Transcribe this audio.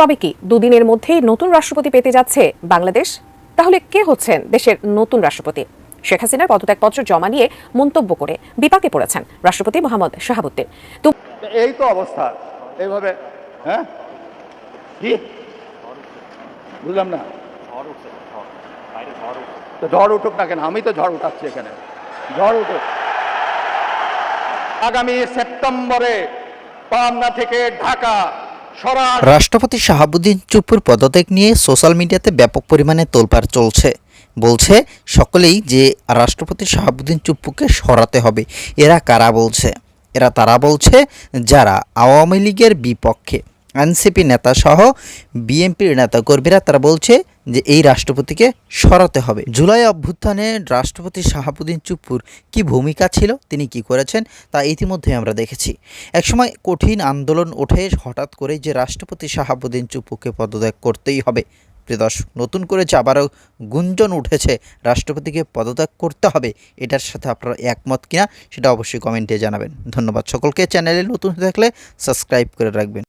তবে কি দুদিনের মধ্যেই নতুন রাষ্ট্রপতি পেতে যাচ্ছে বাংলাদেশ? তাহলে কে হচ্ছেন দেশের নতুন রাষ্ট্রপতি? শেখ হাসিনার পদত্যাগপত্র জমা নিয়ে মন্তব্য করে বিপাকে পড়েছেন রাষ্ট্রপতি মোহাম্মদ শাহাবুদ্দিন। এই তো অবস্থা। এইভাবে হ্যাঁ? বুঝলাম না। ঝড় উঠুক না কেন? আমি তো ঝড় উঠাচ্ছি এখানে। ঝড় উঠুক। আগামী সেপ্টেম্বরে পাবনা থেকে ঢাকা রাষ্ট্রপতি শাহাবুদ্দিন চুপুর পদত্যাগ নিয়ে সোশ্যাল মিডিয়াতে ব্যাপক পরিমাণে তোলপাড় চলছে। বলছে, সকলেই যে রাষ্ট্রপতি শাহাবুদ্দিন চুপ্পুকে সরাতে হবে, এরা কারা বলছে? এরা তারা বলছে, যারা আওয়ামী লীগের বিপক্ষে। এনসিপি নেতা সহ বিএনপির নেতাকর্মীরা তারা বলছে যে এই রাষ্ট্রপতিকে সরাতে হবে। জুলাই অভ্যুত্থানে রাষ্ট্রপতি শাহাবুদ্দিন চুপ্পুর কি ভূমিকা ছিল, তিনি কি করেছেন, তা ইতিমধ্যে আমরা দেখেছি। একসময় কঠিন আন্দোলন ওঠে, হঠাৎ করে যে রাষ্ট্রপতি শাহাবুদ্দিন চুপ্পুকে পদত্যাগ করতেই হবে। প্রিয় দর্শক, নতুন করে যে আবারও গুঞ্জন উঠেছে, রাষ্ট্রপতিকে পদত্যাগ করতে হবে, এটার সাথে আপনারা একমত কিনা, সেটা অবশ্যই কমেন্টে জানাবেন। ধন্যবাদ সকলকে, চ্যানেলে নতুন থাকলে সাবস্ক্রাইব করে রাখবেন।